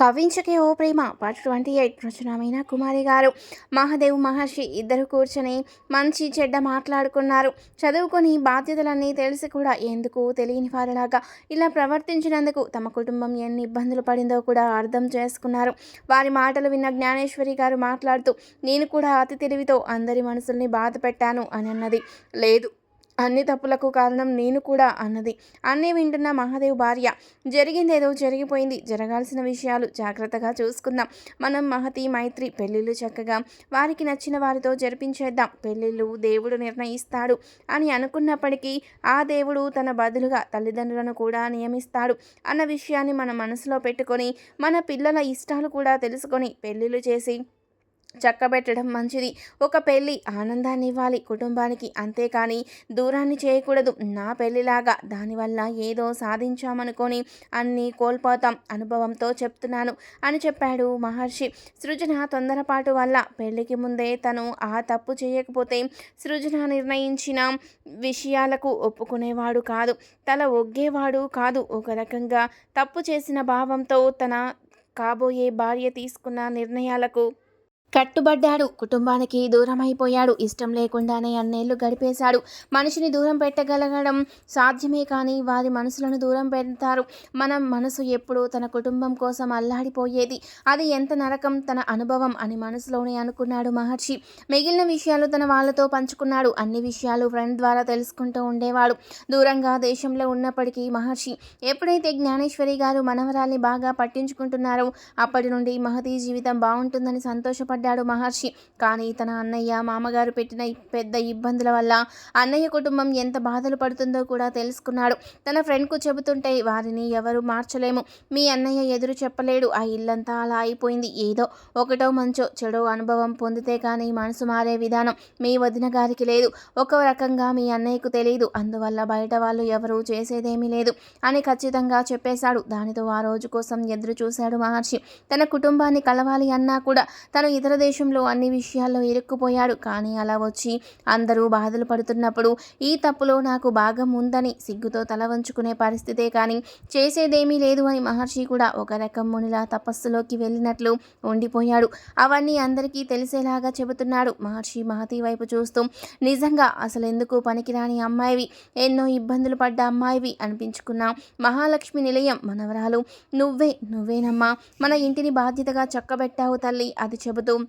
కవించకే ఓ ప్రేమ. Part twenty eight రచనమైన కుమారి గారు. మహాదేవ్ మహర్షి ఇద్దరు కూర్చొని మంచి చెడ్డ మాట్లాడుకున్నారు. చదువుకొని బాధ్యతలన్నీ తెలిసి కూడా ఎందుకు తెలియని వారిలాగా ఇలా ప్రవర్తించినందుకు తమ కుటుంబం ఎన్ని ఇబ్బందులు పడిందో కూడా అర్థం చేసుకున్నారు. వారి మాటలు విన్న జ్ఞానేశ్వరి గారు మాట్లాడుతూ నేను కూడా అతి తెలివితో అందరి మనసుల్ని బాధ పెట్టాను అని అన్నది. లేదు అన్ని తప్పులకు కారణం నేను కూడా అన్నది. అన్నీ వింటున్న మహాదేవ్ భార్య జరిగిందేదో జరిగిపోయింది జరగాల్సిన విషయాలు జాగ్రత్తగా చూసుకుందాం. మనం మహతి మైత్రి పెళ్ళిళ్ళు చక్కగా వారికి నచ్చిన వారితో జరిపించేద్దాం. పెళ్ళిళ్ళు దేవుడు నిర్ణయిస్తాడు అని అనుకున్నప్పటికీ ఆ దేవుడు తన బదులుగా తల్లిదండ్రులను కూడా నియమిస్తాడు అన్న విషయాన్ని మన మనసులో పెట్టుకొని మన పిల్లల ఇష్టాలు కూడా తెలుసుకొని పెళ్ళిళ్ళు చేసి చక్కబెట్టడం మంచిది. ఒక పెళ్ళి ఆనందాన్ని ఇవ్వాలి. కుటుంబానికి అంతేకాని దూరాన్ని చేయకూడదు. నా పెళ్ళిలాగా దానివల్ల ఏదో సాధించామనుకొని అన్నీ కోల్పోతాం అనుభవంతో చెప్తున్నాను అని చెప్పాడు మహర్షి. సృజన తొందరపాటు వల్ల పెళ్ళికి ముందే తను ఆ తప్పు చేయకపోతే సృజన నిర్ణయించిన విషయాలకు ఒప్పుకునేవాడు కాదు. తల ఒగ్గేవాడు కాదు. ఒక రకంగా తప్పు చేసిన భావంతో తన కాబోయే భార్య తీసుకున్న నిర్ణయాలకు కట్టుబడ్డాడు. కుటుంబానికి దూరం అయిపోయాడు ఇష్టం లేకుండానే అన్నేళ్ళు గడిపేశాడు. మనిషిని దూరం పెట్టగలగడం సాధ్యమే కానీ వారి మనసులను దూరం పెడతారు. మన మనసు ఎప్పుడూ తన కుటుంబం కోసం అల్లాడిపోయేది. అది ఎంత నరకం తన అనుభవం అని మనసులోనే అనుకున్నాడు మహర్షి. మిగిలిన విషయాలు తన వాళ్ళతో పంచుకున్నాడు. అన్ని విషయాలు ఫ్రెండ్ ద్వారా తెలుసుకుంటూ ఉండేవాడు. దూరంగా దేశంలో ఉన్నప్పటికీ మహర్షి ఎప్పుడైతే జ్ఞానేశ్వరి గారు మనవరాల్ని బాగా పట్టించుకుంటున్నారో అప్పటి నుండి మహతీ జీవితం బాగుంటుందని సంతోషపడి పడ్డాడు మహర్షి. కానీ తన అన్నయ్య మామగారు పెట్టిన పెద్ద ఇబ్బందుల వల్ల అన్నయ్య కుటుంబం ఎంత బాధలు పడుతుందో కూడా తెలుసుకున్నాడు. తన ఫ్రెండ్కు చెబుతుంటే వారిని ఎవరు మార్చలేము. మీ అన్నయ్య ఎదురు చెప్పలేడు. ఆ ఇల్లంతా అలా అయిపోయింది. ఏదో ఒకటో మంచో చెడో అనుభవం పొందితే కానీ మనసు మారే విధానం మీ వదిన గారికి లేదు. ఒక రకంగా మీ అన్నయ్యకు తెలియదు అందువల్ల బయట వాళ్ళు ఎవరు చేసేదేమీ లేదు అని ఖచ్చితంగా చెప్పేశాడు. దానితో ఆ రోజు కోసం ఎదురు చూశాడు మహర్షి. తన కుటుంబాన్ని కలవాలి అన్నా కూడా తను ఇతర ఇతర దేశంలో అన్ని విషయాల్లో ఇరుక్కుపోయాడు. కానీ అలా వచ్చి అందరూ బాధలు పడుతున్నప్పుడు ఈ తప్పులో నాకు భాగం ఉందని సిగ్గుతో తల వంచుకునే పరిస్థితే కానీ చేసేదేమీ లేదు అని మహర్షి కూడా ఒక రకం మునిలా తపస్సులోకి వెళ్ళినట్లు ఉండిపోయాడు. అవన్నీ అందరికీ తెలిసేలాగా చెబుతున్నాడు మహర్షి మహతి వైపు చూస్తూ. నిజంగా అసలు ఎందుకు పనికిరాని అమ్మాయివి? ఎన్నో ఇబ్బందులు పడ్డ అమ్మాయివి అనిపించుకున్న మహాలక్ష్మి నిలయం మనవరాలు. నువ్వే నువ్వేనమ్మా. మన ఇంటిని బాధ్యతగా చక్కబెట్టావు తల్లి అది చెబుతూ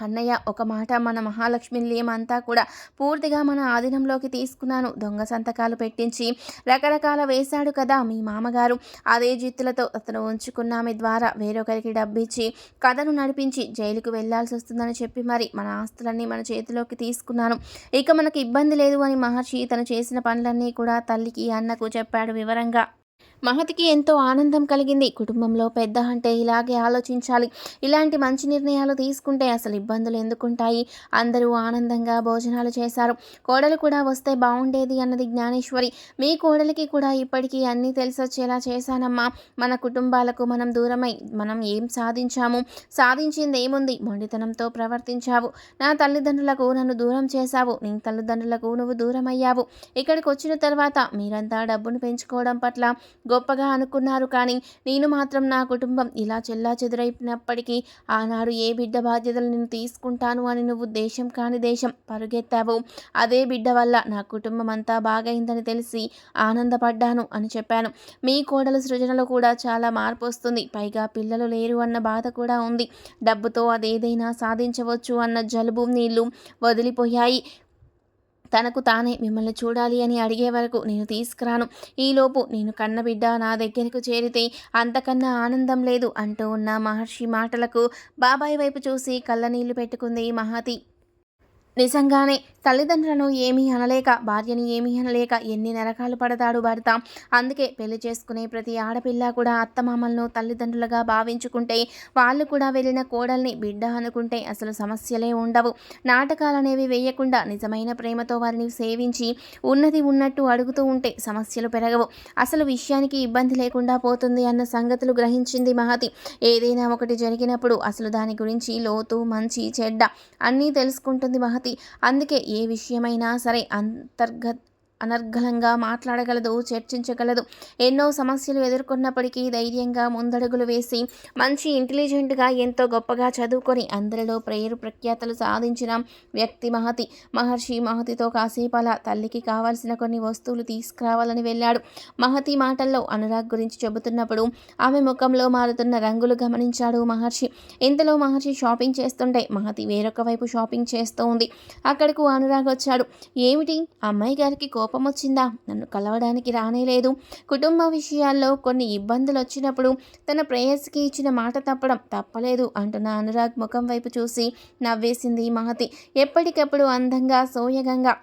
అన్నయ్య ఒక మాట మన మహాలక్ష్మి లేమంతా కూడా పూర్తిగా మన ఆధీనంలోకి తీసుకున్నాను. దొంగ సంతకాలు పెట్టించి రకరకాల వేశాడు కదా మీ మామగారు. అదే జిత్తులతో అతను ఉంచుకున్న ఆమె ద్వారా వేరొకరికి డబ్బిచ్చి కథను నడిపించి జైలుకు వెళ్ళాల్సి వస్తుందని చెప్పి మరి మన ఆస్తులన్నీ మన చేతిలోకి తీసుకున్నాను. ఇక మనకు ఇబ్బంది లేదు అని మహర్షి తను చేసిన పనులన్నీ కూడా తల్లికి అన్నకు చెప్పాడు వివరంగా. మహతికి ఎంతో ఆనందం కలిగింది. కుటుంబంలో పెద్ద అంటే ఇలాగే ఆలోచించాలి. ఇలాంటి మంచి నిర్ణయాలు తీసుకుంటే అసలు ఇబ్బందులు ఎందుకుంటాయి? అందరూ ఆనందంగా భోజనాలు చేశారు. కోడలు కూడా వస్తే బాగుండేది అన్నది జ్ఞానేశ్వరి. మీ కోడలికి కూడా ఇప్పటికీ అన్నీ తెలిసొచ్చేలా చేశానమ్మా. మన కుటుంబాలకు మనం దూరమై మనం ఏం సాధించాము? సాధించింది ఏముంది? మొండితనంతో ప్రవర్తించావు. నా తల్లిదండ్రులకు నన్ను దూరం చేశావు. నీ తల్లిదండ్రులకు నువ్వు దూరమయ్యావు. ఇక్కడికి వచ్చిన తర్వాత మీరంతా డబ్బును పెంచుకోవడం పట్ల గొప్పగా అనుకున్నారు. కానీ నేను మాత్రం నా కుటుంబం ఇలా చెల్లా చెదురైపోయినప్పటికీ ఆనాడు ఏ బిడ్డ బాధ్యతలు నేను తీసుకుంటాను అని నువ్వు దేశం కాని దేశం పరుగెత్తావు. అదే బిడ్డ వల్ల నా కుటుంబం అంతా బాగైందని తెలిసి ఆనందపడ్డాను అని చెప్పాను. మీ కోడల సృజనలో కూడా చాలా మార్పు వస్తుంది. పైగా పిల్లలు లేరు అన్న బాధ కూడా ఉంది. డబ్బుతో అదేదైనా సాధించవచ్చు అన్న జలుబు నీళ్ళు వదిలిపోయాయి. తనకు తానే మిమ్మల్ని చూడాలి అని అడిగే వరకు నేను తీసుకురాను. ఈలోపు నేను కన్నబిడ్డ నా దగ్గరకు చేరితే అంతకన్నా ఆనందం లేదు అంటూ ఉన్న మహర్షి మాటలకు బాబాయ్ వైపు చూసి కళ్ళనీళ్ళు పెట్టుకుంది మహాతి. నిజంగానే తల్లిదండ్రులను ఏమీ అనలేక భార్యని ఏమీ అనలేక ఎన్ని నరకాలు పడతాడు భర్త. అందుకే పెళ్ళి చేసుకునే ప్రతి ఆడపిల్ల కూడా అత్తమామలను తల్లిదండ్రులుగా భావించుకుంటే వాళ్ళు కూడా వెళ్ళిన కోడల్ని బిడ్డ అనుకుంటే అసలు సమస్యలే ఉండవు. నాటకాలు అనేవి వేయకుండా నిజమైన ప్రేమతో వారిని సేవించి ఉన్నది ఉన్నట్టు అడుగుతూ ఉంటే సమస్యలు పెరగవు. అసలు విషయానికి ఇబ్బంది లేకుండా పోతుంది అన్న సంగతులు గ్రహించింది మహతి. ఏదైనా ఒకటి జరిగినప్పుడు అసలు దాని గురించి లోతు మంచి చెడ్డ అన్నీ తెలుసుకుంటుంది మహతి. అందుకే ఏ విషయమైనా సరే అంతర్గత అనర్గళంగా మాట్లాడగలదు చర్చించగలదు. ఎన్నో సమస్యలు ఎదుర్కొన్నప్పటికీ ధైర్యంగా ముందడుగులు వేసి మంచి ఇంటెలిజెంట్గా ఎంతో గొప్పగా చదువుకొని అందరిలో ప్రేరు ప్రఖ్యాతలు సాధించిన వ్యక్తి మహతి. మహర్షి మహతితో కాసేపు అలా తల్లికి కావాల్సిన కొన్ని వస్తువులు తీసుకురావాలని వెళ్ళాడు. మహతి మాటల్లో అనురాగ్ గురించి చెబుతున్నప్పుడు ఆమె ముఖంలో మారుతున్న రంగులు గమనించాడు మహర్షి. ఇంతలో మహర్షి షాపింగ్ చేస్తుంటే మహతి వేరొక వైపు షాపింగ్ చేస్తూ ఉంది అక్కడకు అనురాగ్ వచ్చాడు. ఏమిటి? అమ్మాయి గారికి కో కోపం వచ్చిందా నన్ను కలవడానికి రానేలేదు కుటుంబ విషయాల్లో కొన్ని ఇబ్బందులు వచ్చినప్పుడు తన ప్రేయస్కి ఇచ్చిన మాట తప్పడం తప్పలేదు అంటున్న అనురాగ్ ముఖం వైపు చూసి నవ్వేసింది మహతి. ఎప్పటికప్పుడు అందంగా సోయగంగా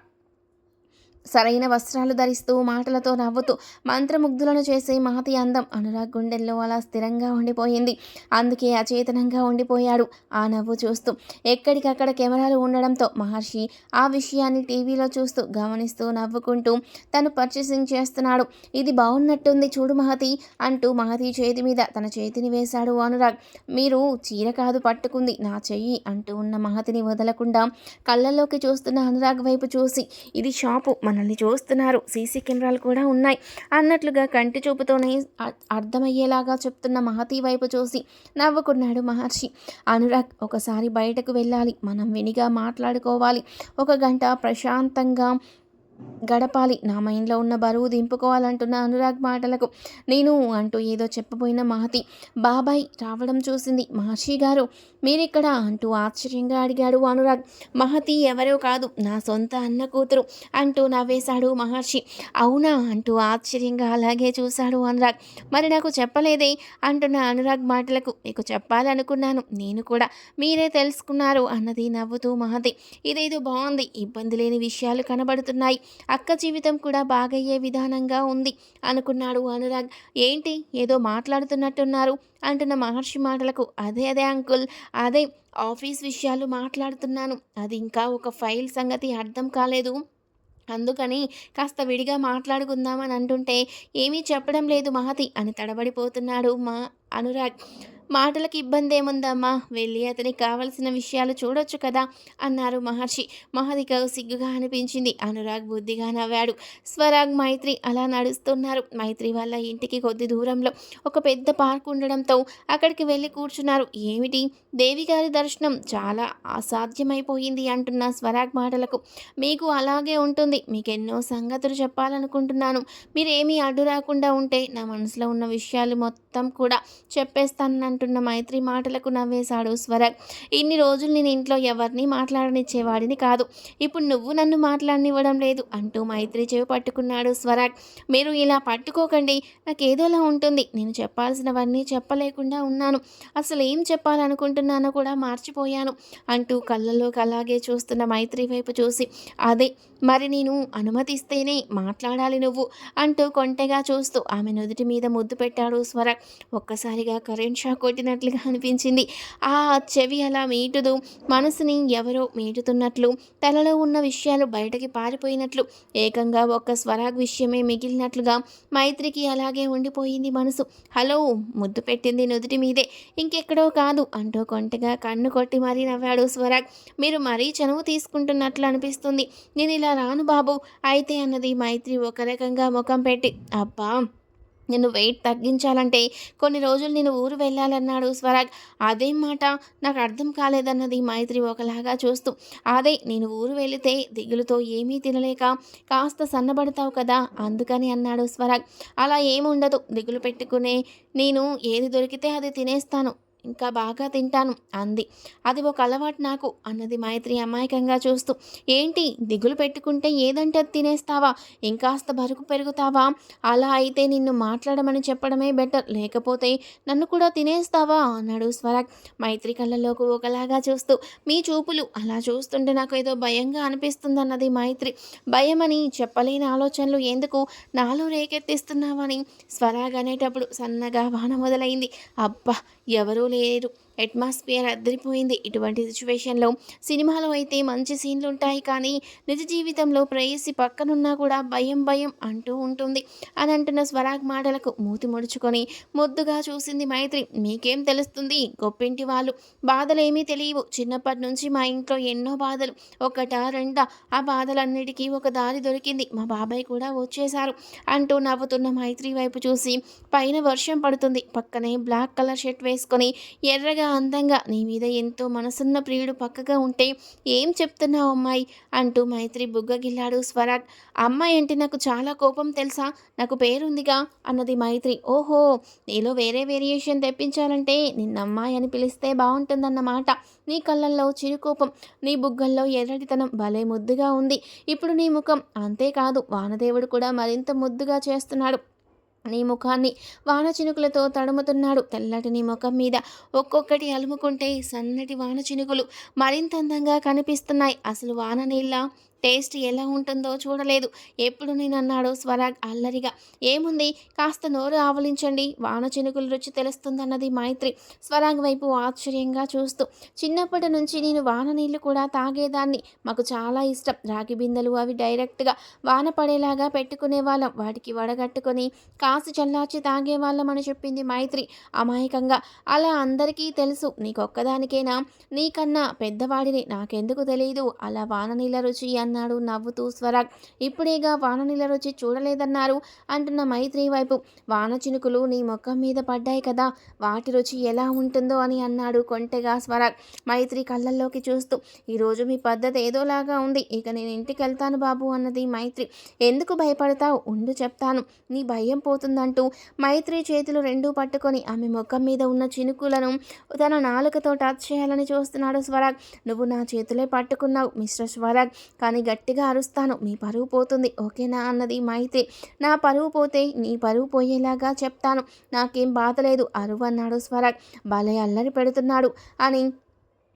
సరైన వస్త్రాలు ధరిస్తూ మాటలతో నవ్వుతూ మంత్రముగ్ధులను చేసే మహతి అందం అనురాగ్ గుండెల్లో అలా స్థిరంగా ఉండిపోయింది. అందుకే అచేతనంగా ఉండిపోయాడు ఆ నవ్వు చూస్తూ. ఎక్కడికక్కడ కెమెరాలు ఉండడంతో మహర్షి ఆ విషయాన్ని టీవీలో చూస్తూ గమనిస్తూ నవ్వుకుంటూ తను పర్చేసింగ్ చేస్తున్నాడు. ఇది బాగున్నట్టుంది చూడు మహతి అంటూ మహతి చేతి మీద తన చేతిని వేశాడు అనురాగ్. మీరు చీర కాదు పట్టుకుంది నా చెయ్యి అంటూ ఉన్న మహతిని వదలకుండా కళ్ళల్లోకి చూస్తున్న అనురాగ్ వైపు చూసి ఇది షాపు మనల్ని చూస్తున్నారు. సీసీ కెమెరాలు కూడా ఉన్నాయి. అన్నట్లుగా కంటి చూపుతోనే అర్థమయ్యేలాగా చెప్తున్న మహతి వైపు చూసి నవ్వుకున్నాడు మహర్షి. అనురాగ్ ఒకసారి బయటకు వెళ్ళాలి. మనం వినిగా మాట్లాడుకోవాలి. ఒక గంట ప్రశాంతంగా గడపాలి. నా మైండ్లో ఉన్న బరువు దింపుకోవాలంటున్న అనురాగ్ మాటలకు నేను అంటూ ఏదో చెప్పబోయిన మహతి బాబాయ్ రావడం చూసింది. మహర్షి గారు మీరిక్కడ అంటూ ఆశ్చర్యంగా అడిగాడు అనురాగ్. మహతి ఎవరో కాదు నా సొంత అన్న కూతురు అంటూ నవ్వేశాడు మహర్షి. అవునా అంటూ ఆశ్చర్యంగా అలాగే చూశాడు అనురాగ్. మరి నాకు చెప్పలేదే అంటున్న అనురాగ్ మాటలకు. మీకు చెప్పాలనుకున్నాను నేను కూడా మీరే తెలుసుకున్నారు అన్నది నవ్వుతూ మహతి. ఇదేదో బాగుంది ఇబ్బంది లేని విషయాలు కనబడుతున్నాయి. అక్క జీవితం కూడా బాగయ్యే విధానంగా ఉంది అనుకున్నాడు అనురాగ్. ఏంటి? ఏదో మాట్లాడుతున్నట్టున్నారు అంటున్న మహర్షి మాటలకు. అదే అదే అంకుల్. అదే ఆఫీస్ విషయాలు మాట్లాడుతున్నాను. అది ఇంకా ఒక ఫైల్ సంగతి అర్థం కాలేదు. అందుకని కాస్త విడిగా మాట్లాడుకుందామని అంటుంటే ఏమీ చెప్పడం లేదు మహతి అని తడబడిపోతున్నాడు మా అనురాగ్. మాటలకు ఇబ్బంది ఏముందమ్మా వెళ్ళి అతనికి కావలసిన విషయాలు చూడొచ్చు కదా? అన్నారు మహర్షి. మహదికకు సిగ్గుగా అనిపించింది. అనురాగ్ బుద్ధిగా నవ్వాడు. స్వరాగ్ మైత్రి అలా నడుస్తున్నారు. మైత్రి వాళ్ళ ఇంటికి కొద్ది దూరంలో ఒక పెద్ద పార్క్ ఉండడంతో అక్కడికి వెళ్ళి కూర్చున్నారు. ఏమిటి? దేవి గారి దర్శనం చాలా అసాధ్యమైపోయింది అంటున్న స్వరాగ్ మాటలకు. మీకు అలాగే ఉంటుంది. మీకు ఎన్నో సంగతులు చెప్పాలనుకుంటున్నాను. మీరేమీ అడ్డు రాకుండా ఉంటే నా మనసులో ఉన్న విషయాలు మొత్తం కూడా అంటున్న మైత్రి మాటలకు నవ్వేశాడు స్వరాగ్. ఇన్ని రోజులు నేను ఇంట్లో ఎవరిని మాట్లాడనిచ్చేవాడిని కాదు. ఇప్పుడు నువ్వు నన్ను మాట్లాడనివ్వడం లేదు అంటూ మైత్రి చెవి పట్టుకున్నాడు స్వరాగ్. మీరు ఇలా పట్టుకోకండి. నాకు ఏదోలా ఉంటుంది. నేను చెప్పాల్సినవన్నీ చెప్పలేకుండా ఉన్నాను. అసలు ఏం చెప్పాలనుకుంటున్నానో కూడా మార్చిపోయాను అంటూ కళ్ళలోకి అలాగే చూస్తున్న మైత్రి వైపు చూసి అదే మరి నేను అనుమతిస్తేనే మాట్లాడాలి నువ్వు అంటూ కొంటెగా చూస్తూ ఆమె నుదుటి మీద ముద్దు పెట్టాడు స్వర. ఒక్కసారిగా కరెంట్ షాక్ కొట్టినట్లుగా అనిపించింది. ఆ చెవి అలా మీటుదు మనసుని ఎవరో మీటుతున్నట్లు తలలో ఉన్న విషయాలు బయటకి పారిపోయినట్లు ఏకంగా ఒక్క స్వరాగ్ విషయమే మిగిలినట్లుగా మైత్రికి అలాగే ఉండిపోయింది మనసు. హలో ముద్దు పెట్టింది నుదుటి మీదే. ఇంకెక్కడో కాదు అంటూ కొంటెగా కన్ను కొట్టి మరీ నవ్వాడు స్వరాగ్. మీరు మరీ చనువు తీసుకుంటున్నట్లు అనిపిస్తుంది. నేను ఇలా రాను బాబు. అయితే అన్నది మైత్రి ఒక రకంగా ముఖం పెట్టి అబ్బా నేను వెయిట్ తగ్గించాలంటే కొన్ని రోజులు నేను ఊరు వెళ్ళాలన్నాడు స్వరాగ్ అదేం మాట నాకు అర్థం కాలేదన్నది మైత్రి ఒకలాగా చూస్తూ అదే నేను ఊరు వెళితే దిగులుతో ఏమీ తినలేక కాస్త సన్నబడతావు కదా అందుకని అన్నాడు స్వరాగ్ అలా ఏముండదు దిగులు పెట్టుకునే నేను ఏది దొరికితే అది తినేస్తాను. ఇంకా బాగా తింటాను అంది. అది ఒక అలవాటు నాకు అన్నది మైత్రి అమాయకంగా చూస్తూ. ఏంటి దిగులు పెట్టుకుంటే ఏదంటే అది తినేస్తావా? ఇంకాస్త బరుకు పెరుగుతావా? అలా అయితే నిన్ను మాట్లాడమని చెప్పడమే బెటర్. లేకపోతే నన్ను కూడా తినేస్తావా? అన్నాడు స్వరాగ్ మైత్రి కళ్ళలోకి ఒకలాగా చూస్తూ. మీ చూపులు అలా చూస్తుంటే నాకు ఏదో భయంగా అనిపిస్తుంది అన్నది మైత్రి. భయమని చెప్పలేని ఆలోచనలు ఎందుకు? నాలో రేకెత్తిస్తున్నావని స్వరాగ్ అనేటప్పుడు సన్నగా వాన మొదలైంది. అబ్బా ఎవరూ లేరు. అట్మాస్ఫియర్ అద్దరిపోయింది. ఇటువంటి సిచ్యువేషన్లో సినిమాలో అయితే మంచి సీన్లు ఉంటాయి కానీ నిజ జీవితంలో ప్రేయసి పక్కనున్నా కూడా భయం భయం అంటూ ఉంటుంది. అని అంటున్న స్వరాగ్ మాటలకు మూతి ముడుచుకొని ముద్దుగా చూసింది మైత్రి. మీకేం తెలుస్తుంది? గొప్పింటి వాళ్ళు. బాధలేమీ తెలియవు. చిన్నప్పటి నుంచి మా ఇంట్లో ఎన్నో బాధలు. ఒకట రెండా. ఆ బాధలన్నిటికీ ఒక దారి దొరికింది. మా బాబాయ్ కూడా వచ్చేశారు అంటూ నవ్వుతున్న మైత్రి వైపు చూసి పైన వర్షం పడుతుంది. పక్కనే బ్లాక్ కలర్ షర్ట్ వేసుకొని ఎర్రగా అందంగా నీ మీద ఎంతో మనసున్న ప్రియుడు పక్కగా ఉంటే ఏం చెప్తున్నావు అమ్మాయి? అంటూ మైత్రి బుగ్గగిల్లాడు స్వరాట్ అమ్మాయి అంటే నాకు చాలా కోపం తెలుసా? నాకు పేరుందిగా అన్నది మైత్రి. ఓహో నీలో వేరే వేరియేషన్ తెప్పించాలంటే నిన్న అమ్మాయి అని పిలిస్తే బాగుంటుందన్నమాట. నీ కళ్ళల్లో చిరుకోపం నీ బుగ్గల్లో ఎర్రటితనం భలే ముద్దుగా ఉంది. ఇప్పుడు నీ ముఖం అంతేకాదు వానదేవుడు కూడా మరింత ముద్దుగా చేస్తున్నాడు. నీ ముఖాన్ని వాన చినుకులతో తడుముతున్నాడు. తెల్లటి నీ ముఖం మీద ఒక్కొక్కటి అలుముకుంటే సన్నటి వాన చినుకులు మరింత అందంగా కనిపిస్తున్నాయి. అసలు వాన నీళ్ళ టేస్ట్ ఎలా ఉంటుందో చూడలేదు. ఎప్పుడు నేను అన్నాడు స్వరాగ్ అల్లరిగా ఏముంది? కాస్త నోరు ఆవలించండి. వాన చినుకుల రుచి తెలుస్తుందన్నది మైత్రి. స్వరాగ్ వైపు ఆశ్చర్యంగా చూస్తూ చిన్నప్పటి నుంచి నేను వాన నీళ్ళు కూడా తాగేదాన్ని. మాకు చాలా ఇష్టం. రాగి బిందెలు అవి డైరెక్ట్గా వాన పడేలాగా పెట్టుకునే వాళ్ళం వాటికి వడగట్టుకొని కాసి చల్లార్చి తాగేవాళ్ళం అని చెప్పింది మైత్రి. అమాయకంగా అలా అందరికీ తెలుసు. నీకొక్కదానికేనా? నీకన్నా పెద్దవాడిని నాకెందుకు తెలియదు అలా వాన నీళ్ళ రుచి అన్న అన్నాడు నవ్వుతూ స్వరాగ్ ఇప్పుడేగా వాన నీళ్ళ రుచి చూడలేదన్నారు అంటున్న మైత్రి వైపు. వాన చినుకులు నీ ముఖం మీద పడ్డాయి కదా వాటి రుచి ఎలా ఉంటుందో అని అన్నాడు కొంటెగా స్వరాగ్. మైత్రి కళ్ళల్లోకి చూస్తూ ఈరోజు మీ పద్ధతి ఏదోలాగా ఉంది ఇక నేను ఇంటికి వెళ్తాను బాబు అన్నది మైత్రి. ఎందుకు భయపడతావు? ఉండు చెప్తాను. నీ భయం పోతుందంటూ మైత్రి చేతులు రెండూ పట్టుకొని ఆమె ముఖం మీద ఉన్న చినుకులను తన నాలుకతో టచ్ చేయాలని చూస్తున్నాడు స్వరాగ్. నువ్వు నా చేతులే పట్టుకున్నావు మిస్టర్ స్వరాగ్ కానీ గట్టిగా అరుస్తాను. మీ పరువు పోతుంది. ఓకేనా? అన్నది మైతే నా పరువు పోతే నీ పరువు పోయేలాగా చెప్తాను. నాకేం బాధ లేదు. అరువు అన్నాడు స్వరాగ్ భలే అల్లరి పెడుతున్నాడు అని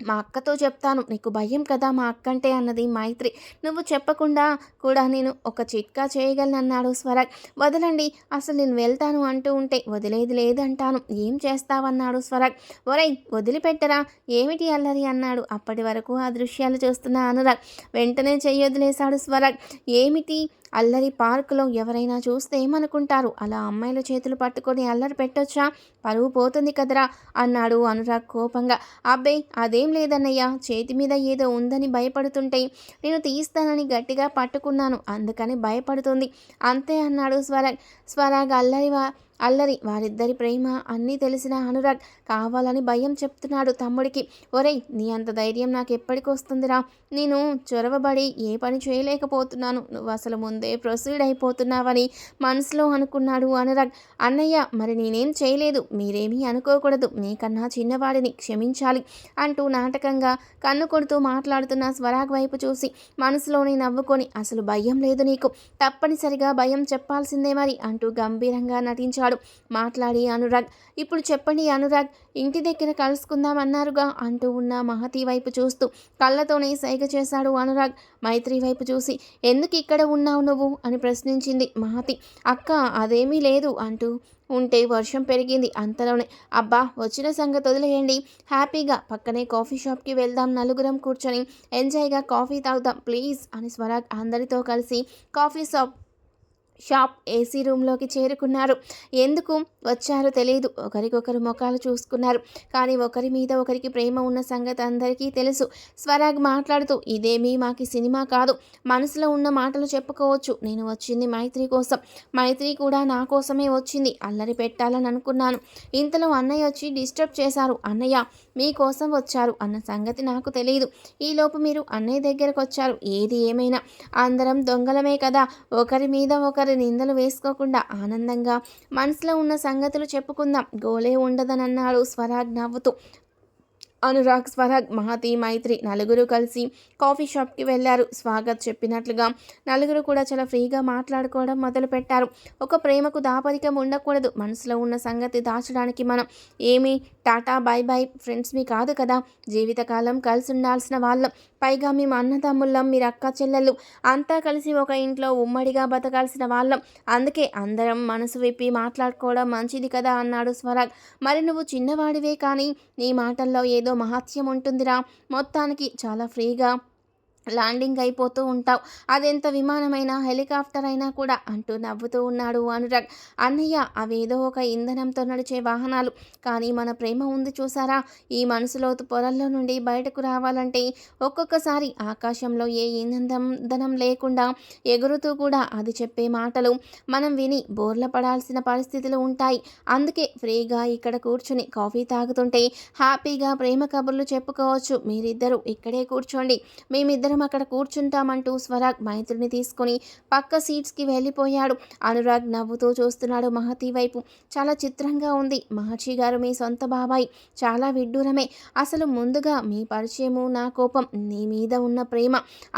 మా అక్కతో చెప్తాను నీకు భయం కదా మా అక్క అంటే అన్నది మైత్రి. నువ్వు చెప్పకుండా కూడా నేను ఒక చిట్కా చేయగలను అన్నాడు స్వరాగ్ వదలండి అసలు నేను వెళ్తాను అంటూ ఉంటే వదిలేది లేదంటాను. ఏం చేస్తావన్నాడు స్వరాగ్ ఒరై వదిలిపెట్టరా ఏమిటి అల్లరి అన్నాడు. అప్పటి వరకు ఆ దృశ్యాలు చూస్తున్న అనురాగ్. వెంటనే చెయ్యొదిలేశాడు స్వరాగ్ ఏమిటి అల్లరి పార్కులో ఎవరైనా చూస్తే ఏమనుకుంటారు? అలా అమ్మాయిల చేతులు పట్టుకొని అల్లరి పెట్టొచ్చా? పరువు పోతుంది కదరా? అన్నాడు అనురాగ్ కోపంగా. అబ్బే అదేం లేదన్నయ్య. చేతి మీద ఏదో ఉందని భయపడుతుంటే నేను తీస్తానని గట్టిగా పట్టుకున్నాను. అందుకని భయపడుతుంది. అంతే అన్నాడు స్వరాగ్. స్వరాగ్ అల్లరి అల్లరి వారిద్దరి ప్రేమ అన్నీ తెలిసిన అనురాగ్ కావాలని భయం చెప్తున్నాడు తమ్ముడికి. ఒరేయ్ నీ అంత ధైర్యం నాకు ఎప్పటికి వస్తుందిరా? నేను చొరవబడి ఏ పని చేయలేకపోతున్నాను. నువ్వు అసలు ముందే ప్రొసీడ్ అయిపోతున్నావని మనసులో అనుకున్నాడు అనురాగ్. అన్నయ్య మరి నేనేం చేయలేదు. మీరేమీ అనుకోకూడదు. నీకన్నా చిన్నవాడిని క్షమించాలి అంటూ నాటకంగా కన్ను కొడుతూ మాట్లాడుతున్న స్వరాగ్ వైపు చూసి మనసులోనే నవ్వుకొని అసలు భయం లేదు నీకు. తప్పనిసరిగా భయం చెప్పాల్సిందే మరి అంటూ గంభీరంగా నటించాడు చేశాడు మాట్లాడి అనురాగ్. ఇప్పుడు చెప్పండి అనురాగ్. ఇంటి దగ్గర కలుసుకుందాం అన్నారుగా అంటూ ఉన్న మహతి వైపు చూస్తూ కళ్ళతోనే సైగ చేశాడు అనురాగ్. మైత్రి వైపు చూసి ఎందుకు ఇక్కడ ఉన్నావు నువ్వు? అని ప్రశ్నించింది మహతి. అక్క అదేమీ లేదు అంటూ ఉంటే వర్షం పెరిగింది అంతలోనే. అబ్బా వచ్చిన సంగతి వదిలేయండి. హ్యాపీగా పక్కనే కాఫీ షాప్కి వెళ్దాం నలుగురం కూర్చొని ఎంజాయ్గా కాఫీ తాగుదాం ప్లీజ్ అని స్వరాగ్ అందరితో కలిసి కాఫీ షాప్ షాప్ ఏసీ రూమ్లోకి చేరుకున్నారు. ఎందుకు? వచ్చారో తెలియదు ఒకరికొకరు ముఖాలు చూసుకున్నారు. కానీ ఒకరి మీద ఒకరికి ప్రేమ ఉన్న సంగతి అందరికీ తెలుసు. స్వరాగ్ మాట్లాడుతూ ఇదేమీ మాకి సినిమా కాదు. మనసులో ఉన్న మాటలు చెప్పుకోవచ్చు. నేను వచ్చింది మైత్రి కోసం. మైత్రి కూడా నా కోసమే వచ్చింది. అల్లరి పెట్టాలని అనుకున్నాను. ఇంతలో అన్నయ్య వచ్చి డిస్టర్బ్ చేశారు. అన్నయ్య మీకోసం వచ్చారు. అన్న సంగతి నాకు తెలియదు ఈలోపు మీరు అన్నయ్య దగ్గరకు వచ్చారు ఏది ఏమైనా. అందరం దొంగలమే కదా. ఒకరి మీద ఒకరు ఒకరి నిందలు వేసుకోకుండా ఆనందంగా మనసులో ఉన్న సంగతులు చెప్పుకుందాం. గోలే ఉండదనన్నాడు స్వరాజ్ నవ్వుతూ. అనురాగ్ స్వరాగ్ మహతి మైత్రి నలుగురు కలిసి కాఫీ షాప్కి వెళ్ళారు. స్వాగత్ చెప్పినట్లుగా నలుగురు కూడా చాలా ఫ్రీగా మాట్లాడుకోవడం మొదలుపెట్టారు. ఒక ప్రేమకు దాపరికం ఉండకూడదు. మనసులో ఉన్న సంగతి దాచడానికి మనం ఏమి టాటా బై బై ఫ్రెండ్స్ మీ కాదు కదా. జీవితకాలం కలిసి ఉండాల్సిన వాళ్ళం. పైగా మేము అన్నదమ్ముళ్ళం మీరు అక్క చెల్లెళ్ళు అంతా కలిసి ఒక ఇంట్లో ఉమ్మడిగా బతకాల్సిన వాళ్ళం. అందుకే అందరం మనసు విప్పి మాట్లాడుకోవడం మంచిది కదా అన్నాడు స్వరాగ్. మరి నువ్వు చిన్నవాడివే కానీ నీ మాటల్లో ఏదో మహాత్యం ఉంటుందిరా. మొత్తానికి చాలా ఫ్రీగా ల్యాండింగ్ అయిపోతూ ఉంటావు. అదెంత విమానమైనా హెలికాప్టర్ అయినా కూడా అంటూ నవ్వుతూ ఉన్నాడు అనురాగ్. అన్నయ్య అవేదో ఒక ఇంధనంతో నడిచే వాహనాలు. కానీ మన ప్రేమ ఉంది చూసారా? ఈ మనసులో పొరల్లో నుండి బయటకు రావాలంటే ఒక్కొక్కసారి ఆకాశంలో ఏ ఇంధనం లేకుండా ఎగురుతూ కూడా అది చెప్పే మాటలు మనం విని బోర్ల పడాల్సిన పరిస్థితులు ఉంటాయి. అందుకే ఫ్రీగా ఇక్కడ కూర్చుని కాఫీ తాగుతుంటే హ్యాపీగా ప్రేమ కబుర్లు చెప్పుకోవచ్చు. మీరిద్దరూ ఇక్కడే కూర్చోండి. మేమిద్దరం ఇద్దరం అక్కడ కూర్చుంటామంటూ స్వరాగ్ మైత్రిని తీసుకొని పక్క సీట్స్కి వెళ్ళిపోయాడు. అనురాగ్ నవ్వుతూ చూస్తున్నాడు మహతి వైపు. చాలా చిత్రంగా ఉంది. మహర్షి గారు మీ సొంత బాబాయ్. చాలా విడ్డూరమే. అసలు ముందుగా మీ పరిచయము నా కోపం నీ మీద ఉన్న ప్రేమ.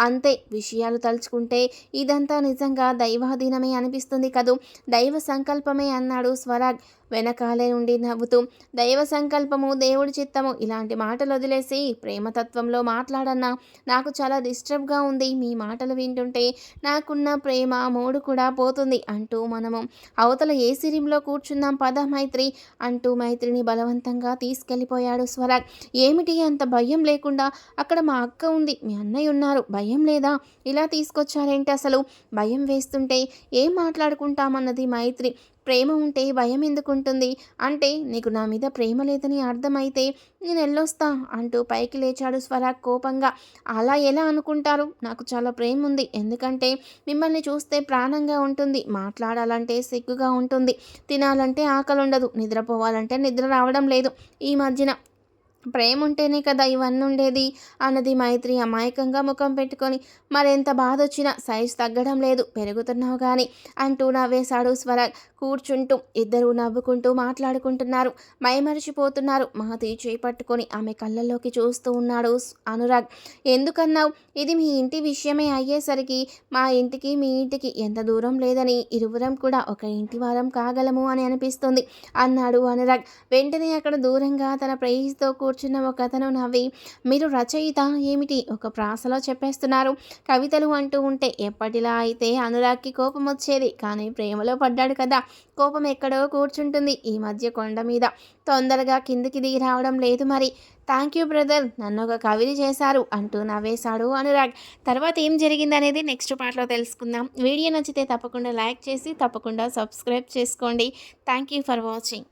అంతే విషయాలు తలుచుకుంటే ఇదంతా నిజంగా దైవాధీనమే అనిపిస్తుంది కదూ. దైవ సంకల్పమే అన్నాడు స్వరాగ్. వెనకాలే నుండి నవ్వుతూ దైవ సంకల్పము దేవుడి చిత్తము ఇలాంటి మాటలు వదిలేసి ప్రేమతత్వంలో మాట్లాడన్నా నాకు చాలా డిస్టర్బ్గా ఉంది. మీ మాటలు వింటుంటే నాకున్న ప్రేమ మూడు కూడా పోతుంది అంటూ మనము అవతల ఏ సిరిలో కూర్చున్నాం పద మైత్రి అంటూ మైత్రిని బలవంతంగా తీసుకెళ్ళిపోయాడు స్వరాగ్ ఏమిటి అంత భయం లేకుండా అక్కడ మా అక్క ఉంది మీ అన్నయ్య ఉన్నారు భయం లేదా? ఇలా తీసుకొచ్చారేంటి అసలు? భయం వేస్తుంటే ఏం మాట్లాడుకుంటామన్నది మైత్రి. ప్రేమ ఉంటే భయం ఎందుకుంటుంది? అంటే నీకు నా మీద ప్రేమ లేదని అర్థమైతే నేను వెళ్ళొస్తా అంటూ పైకి లేచాడు స్వర కోపంగా. అలా ఎలా అనుకుంటారు? నాకు చాలా ప్రేమ ఉంది. ఎందుకంటే మిమ్మల్ని చూస్తే ప్రాణంగా ఉంటుంది. మాట్లాడాలంటే సిగ్గుగా ఉంటుంది. తినాలంటే ఆకలి ఉండదు నిద్రపోవాలంటే నిద్ర రావడం లేదు. ఈ మధ్యన ప్రేమ ఉంటేనే కదా ఇవన్నీ ఉండేది అన్నది మైత్రి అమాయకంగా ముఖం పెట్టుకొని మరెంత బాధ వచ్చినా సైజ్ తగ్గడం లేదు పెరుగుతున్నావు కానీ అంటూ నవ్వేశాడు స్వరాగ్ కూర్చుంటూ ఇద్దరు నవ్వుకుంటూ మాట్లాడుకుంటున్నారు. మైమరిచిపోతున్నారు. మహతి చేపట్టుకొని ఆమె కళ్ళల్లోకి చూస్తూ ఉన్నాడు అనురాగ్. ఎందుకన్నావు? ఇది మీ ఇంటి విషయమే అయ్యేసరికి మా ఇంటికి మీ ఇంటికి ఎంత దూరం లేదని ఇరువురం కూడా ఒక ఇంటి వారం కాగలము అని అనిపిస్తుంది అన్నాడు అనురాగ్. వెంటనే అక్కడ దూరంగా తన ప్రేయస్తో కూర్చున్న ఒక అతను నవ్వి మీరు రచయిత? ఏమిటి? ఒక ప్రాసలో చెప్పేస్తున్నారు. కవితలు అంటూ ఉంటే ఎప్పటిలా అయితే అనురాగ్కి కోపం వచ్చేది. కానీ ప్రేమలో పడ్డాడు కదా. కోపం ఎక్కడో కూర్చుంటుంది ఈ మధ్య కొండ మీద. తొందరగా కిందికి దిగి రావడం లేదు మరి. థ్యాంక్ యూ బ్రదర్ నన్ను ఒక కవిని చేశారు అంటూ నవ్వేశాడు అనురాగ్. తర్వాత ఏం జరిగింది అనేది నెక్స్ట్ పార్ట్లో తెలుసుకుందాం. వీడియో నచ్చితే తప్పకుండా లైక్ చేసి తప్పకుండా సబ్స్క్రైబ్ చేసుకోండి. Thank you for watching.